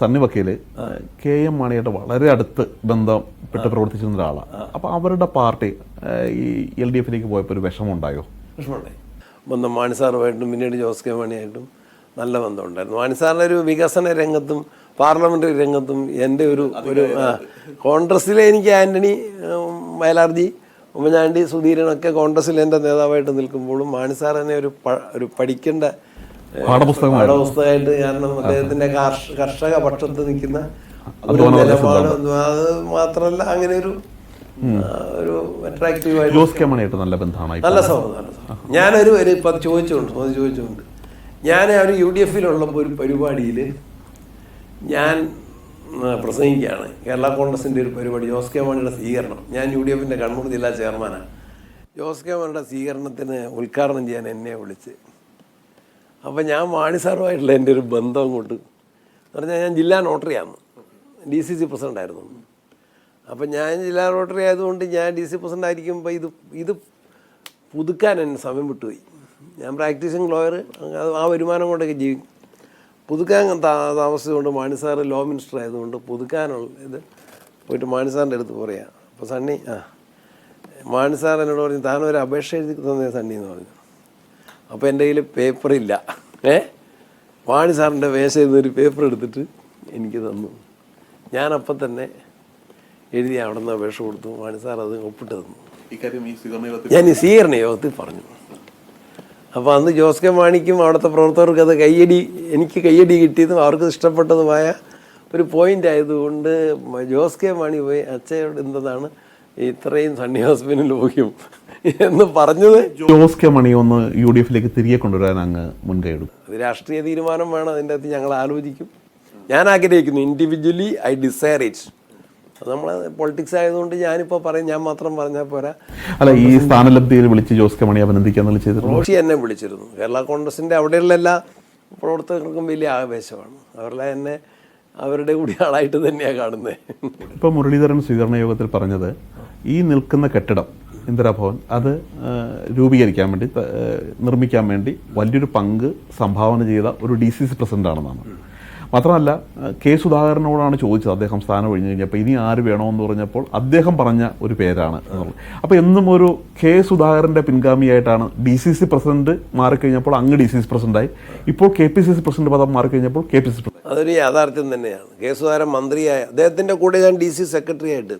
സണ്ണി വക്കീൽ K M മാണിയുടെ വളരെ അടുത്ത് ബന്ധപ്പെട്ട് പ്രവർത്തിച്ചിരുന്ന ഒരാളാണ് അപ്പോൾ അവരുടെ പാർട്ടി ഈ എൽ ഡി എഫിലേക്ക് പോയപ്പോൾ ഒരു വിഷമമുണ്ടായോ? വിഷമമുണ്ടായി. ബന്ധം മാണിസാറുമായിട്ടും പിന്നീട് ജോസ് കെ മാണിയായിട്ടും നല്ല ബന്ധമുണ്ടായിരുന്നു. മാണി സാറിന്റെ ഒരു വികസന രംഗത്തും പാർലമെന്ററി രംഗത്തും എന്റെ ഒരു ഒരു കോൺഗ്രസ്സിലെ എനിക്ക് ആന്റണി മയലാർജി വയലാർജി ഉമ്മൻചാണ്ടി സുധീരനൊക്കെ കോൺഗ്രസ്സിൽ എന്റെ നേതാവായിട്ട് നിൽക്കുമ്പോഴും മാണിസാർ എന്നെ ഒരു ഒരു പഠിക്കേണ്ട. പാഠപുസ്തകമായിട്ട് കാരണം അദ്ദേഹത്തിന്റെ കാർഷ- കർഷക പക്ഷത്ത് നിൽക്കുന്ന ഒരു നിലപാട് അത് മാത്രമല്ല അങ്ങനെ ഒരു ഒരു അട്രാക്റ്റീവായിട്ട് ജോസ് നല്ല ബന്ധമാണ് നല്ല സൗഹൃദം നല്ല സൗഹൃദം. ഞാനൊരു ഒരു ഇപ്പം ചോദിച്ചുകൊണ്ട് ചോദിച്ചുകൊണ്ട്. ഞാൻ ഒരു യു ഡി എഫിലുള്ളപ്പോൾ ഒരു പരിപാടിയിൽ ഞാൻ പ്രസംഗിക്കുകയാണ്. കേരള കോൺഗ്രസിന്റെ ഒരു പരിപാടി ജോസ് കെ മാണിയുടെ സ്വീകരണം. ഞാൻ യു ഡി എഫിന്റെ കണ്ണൂർ ജില്ലാ ചെയർമാനാണ്. ജോസ് കെ മാണിയുടെ സ്വീകരണത്തിന് ഉദ്ഘാടനം ചെയ്യാൻ എന്നെ വിളിച്ച് അപ്പം ഞാൻ വാണി സാറുമായിട്ടുള്ള എന്റെ ഒരു ബന്ധം കൊണ്ട് എന്ന് പറഞ്ഞാൽ ഞാൻ ജില്ലാ നോട്ടറിയാണ് ഡി സി സി പ്രസിഡന്റായിരുന്നു അപ്പം ഞാൻ ജില്ലാ നോട്ടറി ആയതുകൊണ്ട് ഞാൻ ഡി സി പ്രസിഡന്റ് ആയിരിക്കുമ്പോൾ ഇത് ഇത് പുതുക്കാൻ എന്നെ സമയം വിട്ടുപോയി. ഞാൻ പ്രാക്ടീസിങ് ലോയർ ആ വരുമാനം കൊണ്ടൊക്കെ ജീവിക്കും പുതുക്കാൻ താമസിച്ചുകൊണ്ട് മാണി സാർ ലോ മിനിസ്റ്റർ ആയതുകൊണ്ട് പുതുക്കാനുള്ള ഇത് പോയിട്ട് മാണി സാറിന്റെ അടുത്ത് പറയാം. അപ്പോൾ സണ്ണി ആ മാണി സാർ എന്നോട് പറഞ്ഞു താനൊരു അപേക്ഷ എഴുതി തന്നെ സണ്ണി എന്ന് പറഞ്ഞു. അപ്പോൾ എന്റെ കയ്യിൽ പേപ്പറില്ല ഏ? വാണി സാറിന്റെ വേഷം എന്നൊരു പേപ്പർ എടുത്തിട്ട് എനിക്ക് തന്നു. ഞാനപ്പം തന്നെ എഴുതി അവിടെ നിന്ന് അപേക്ഷ കൊടുത്തു. വാണി സാർ അത് ഒപ്പിട്ട് തന്നു. ഞാൻ ഈ സ്വീകരണ യോഗത്തിൽ പറഞ്ഞു. അപ്പോൾ അന്ന് ജോസ് കെ മാണിക്കും അവിടുത്തെ പ്രവർത്തകർക്ക് അത് കയ്യടി എനിക്ക് കയ്യടി കിട്ടിയതും അവർക്ക് ഇഷ്ടപ്പെട്ടതുമായ ഒരു പോയിന്റ് ആയതുകൊണ്ട് ജോസ് കെ മാണി പോയി അച്ഛയോട് എന്താണ് ഇത്രയും സണ്ണി ഹോസ്പിറ്റലിൽ പോകും എന്ന് പറഞ്ഞത്? ജോസ് കെ മണി ഒന്ന് യു ഡി എഫിലേക്ക് തിരികെ കൊണ്ടുവരാൻ അങ്ങ് മുൻകൈ എടുക്കും. അത് രാഷ്ട്രീയ തീരുമാനം വേണം അതിന്റെ അകത്ത് ഞങ്ങൾ ആലോചിക്കും. ഞാൻ ആഗ്രഹിക്കുന്നു ഇൻഡിവിജ്വലി ഐ ഡിസയർ ഇറ്റ് അത് നമ്മൾ പൊളിറ്റിക്സ് ആയതുകൊണ്ട് ഞാനിപ്പോൾ പറയും ഞാൻ മാത്രം പറഞ്ഞാൽ പോരാ. അല്ല ഈ സ്ഥാനലബ്ധിയിൽ വിളിച്ച് ജോസ് കെ മണി അഭിനന്ദിക്കാൻ ചെയ്തിരുന്നു? റോഷി എന്നെ വിളിച്ചിരുന്നു. കേരള കോൺഗ്രസിന്റെ അവിടെയുള്ള എല്ലാ പ്രവർത്തകർക്കും വലിയ ആവേശമാണ്. അവരുടെ എന്നെ അവരുടെ കൂടി ആളായിട്ട് തന്നെയാണ് കാണുന്നത് ഇപ്പോൾ മുരളീധരൻ സ്വീകരണ യോഗത്തിൽ പറഞ്ഞത് ഈ നിൽക്കുന്ന കെട്ടിടം ഇന്ദിരാഭവൻ അത് രൂപീകരിക്കാൻ വേണ്ടി നിർമ്മിക്കാൻ വേണ്ടി വലിയൊരു പങ്ക് സംഭാവന ചെയ്ത ഒരു ഡി സി സി പ്രസിഡന്റാണെന്നാണ് മാത്രമല്ല കെ സുധാകരനോടാണ് ചോദിച്ചത് അദ്ദേഹം സ്ഥാനം ഒഴിഞ്ഞു കഴിഞ്ഞപ്പോൾ ഇനി ആര് വേണമെന്ന് പറഞ്ഞപ്പോൾ അദ്ദേഹം പറഞ്ഞ ഒരു പേരാണ് എന്നുള്ളത്. അപ്പോൾ എന്നും ഒരു കെ സുധാകരന്റെ പിൻഗാമിയായിട്ടാണ് ഡി സി സി പ്രസിഡന്റ് മാറിക്കഴിഞ്ഞപ്പോൾ അങ്ങ് ഡി സി സി പ്രസിഡന്റായി. ഇപ്പോൾ K P C C president പദം മാറിക്കഴിഞ്ഞപ്പോൾ കെ പി സി അതൊരു യാഥാർത്ഥ്യം തന്നെയാണ്. കെ സുധാകരൻ മന്ത്രിയായ അദ്ദേഹത്തിന്റെ കൂടെ ഞാൻ ഡി സി സെക്രട്ടറി ആയിട്ട്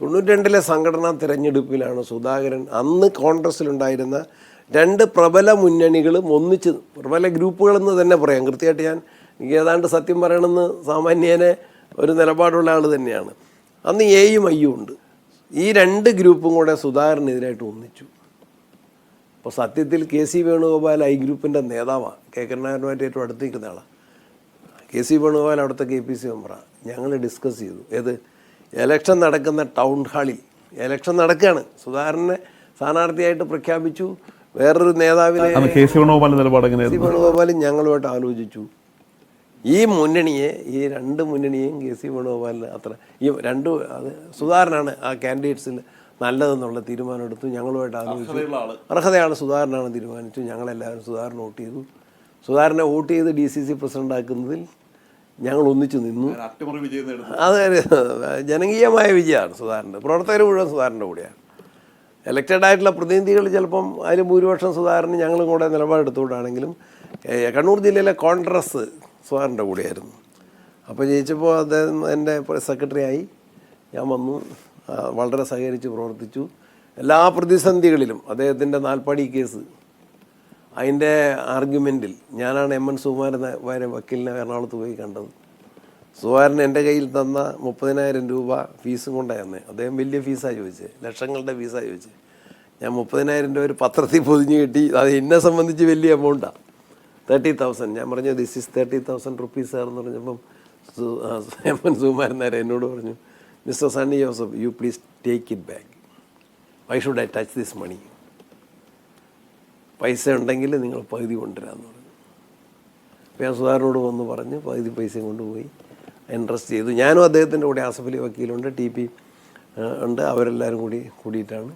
തൊണ്ണൂറ്റി രണ്ടിലെ സംഘടനാ തിരഞ്ഞെടുപ്പിലാണ് സുധാകരൻ അന്ന് കോൺഗ്രസ്സിലുണ്ടായിരുന്ന രണ്ട് പ്രബല മുന്നണികളും ഒന്നിച്ച് പ്രബല ഗ്രൂപ്പുകളെന്ന് തന്നെ പറയാം. കൃത്യമായിട്ട് ഞാൻ എനിക്ക് ഏതാണ്ട് സത്യം പറയണമെന്ന് സാമാന്യേനെ ഒരു നിലപാടുള്ള ആൾ തന്നെയാണ്. അന്ന് എയും ഐയും ഉണ്ട്. ഈ രണ്ട് ഗ്രൂപ്പും കൂടെ സുധാകരനെതിരായിട്ട് ഒന്നിച്ചു. അപ്പോൾ സത്യത്തിൽ കെ സി വേണുഗോപാൽ ഐ ഗ്രൂപ്പിന്റെ നേതാവാണ് കെ കരുണാകരനുമായിട്ട് ഏറ്റവും അടുത്ത് നിൽക്കുന്ന ആളാണ് കെ സി വേണുഗോപാൽ അവിടുത്തെ കെ പി സി മെമ്പറാണ് ഞങ്ങൾ ഡിസ്കസ് ചെയ്തു. ഏത്? എലക്ഷൻ നടക്കുന്ന ടൗൺ ഹാളിൽ എലക്ഷൻ നടക്കുകയാണ്. സുധാകരനെ സ്ഥാനാർത്ഥിയായിട്ട് പ്രഖ്യാപിച്ചു. വേറൊരു നേതാവിനെ കെ സി ഞങ്ങളുമായിട്ട് ആലോചിച്ചു. ഈ മുന്നണിയെ ഈ രണ്ട് മുന്നണിയെയും കെ സി വേണുഗോപാലിന് അത്ര ഈ രണ്ട് അത് സുധാകരനാണ് ആ കാൻഡിഡേറ്റ്സിൽ നല്ലതെന്നുള്ള തീരുമാനം എടുത്തു. ഞങ്ങളുമായിട്ട് ആലോചിച്ചു. അർഹതയാണ് സുധാകരനാണ് തീരുമാനിച്ചു ഞങ്ങളെല്ലാവരും സുധാകരൻ വോട്ട് ചെയ്തു. സുധാകരനെ വോട്ട് ചെയ്ത് ഡി സി സി പ്രസിഡന്റ് ആക്കുന്നതിൽ ഞങ്ങൾ ഒന്നിച്ചു നിന്നു. അതെ ജനകീയമായ വിജയമാണ് സുധാകരന്റെ പ്രവർത്തകർ മുഴുവൻ സുധാകരന്റെ കൂടെയാണ്. എലക്റ്റഡ് ആയിട്ടുള്ള പ്രതിനിധികൾ ചിലപ്പം അതിൽ ഭൂരിപക്ഷം സുധാകരന് ഞങ്ങളും കൂടെ നിലപാടെടുത്തുകൊണ്ടാണെങ്കിലും കണ്ണൂർ ജില്ലയിലെ കോൺഗ്രസ് സുധാകരന്റെ കൂടെയായിരുന്നു. അപ്പോൾ ജയിച്ചപ്പോൾ അദ്ദേഹം എന്റെ സെക്രട്ടറി ആയി ഞാൻ വന്നു വളരെ സഹകരിച്ച് പ്രവർത്തിച്ചു. എല്ലാ പ്രതിസന്ധികളിലും അദ്ദേഹത്തിന്റെ നാൽപ്പാടി കേസ് അതിന്റെ ആർഗ്യുമെന്റിൽ ഞാനാണ് എം എൻ സുകുമാരൻ വരെ വക്കീലിനെ എറണാകുളത്ത് പോയി കണ്ടത്. സുകുമാരൻ എന്റെ കയ്യിൽ തന്ന മുപ്പതിനായിരം രൂപ ഫീസും കൊണ്ടാണ് തന്നെ അദ്ദേഹം വലിയ ഫീസാണ് ചോദിച്ചത് ലക്ഷങ്ങളുടെ ഫീസാണ് ചോദിച്ചത് ഞാൻ മുപ്പതിനായിരം രൂപ ഒരു പത്രത്തിൽ പൊതിഞ്ഞ് കിട്ടി. അത് എന്നെ സംബന്ധിച്ച് വലിയ എമൗണ്ടാണ് തേർട്ടി തൗസൻഡ് ഞാൻ പറഞ്ഞു this is thirty thousand rupees ആണെന്ന് പറഞ്ഞപ്പം എം എൻ സുകുമാരൻ നേരെ എന്നോട് പറഞ്ഞു mister Sunny Joseph you please take it back I should I touch this money പൈസ ഉണ്ടെങ്കിൽ നിങ്ങൾ പകുതി കൊണ്ടുവരാമെന്ന് പറഞ്ഞു. അപ്പോൾ സുധാകരനോട് വന്ന് പറഞ്ഞ് പകുതി പൈസയും കൊണ്ടുപോയി. ഇൻട്രസ്റ്റ് ചെയ്തു. ഞാനും അദ്ദേഹത്തിന്റെ കൂടെ ആസഫലി വക്കീലുണ്ട് ടി പി ഉണ്ട്. അവരെല്ലാവരും കൂടി കൂടിയിട്ടാണ്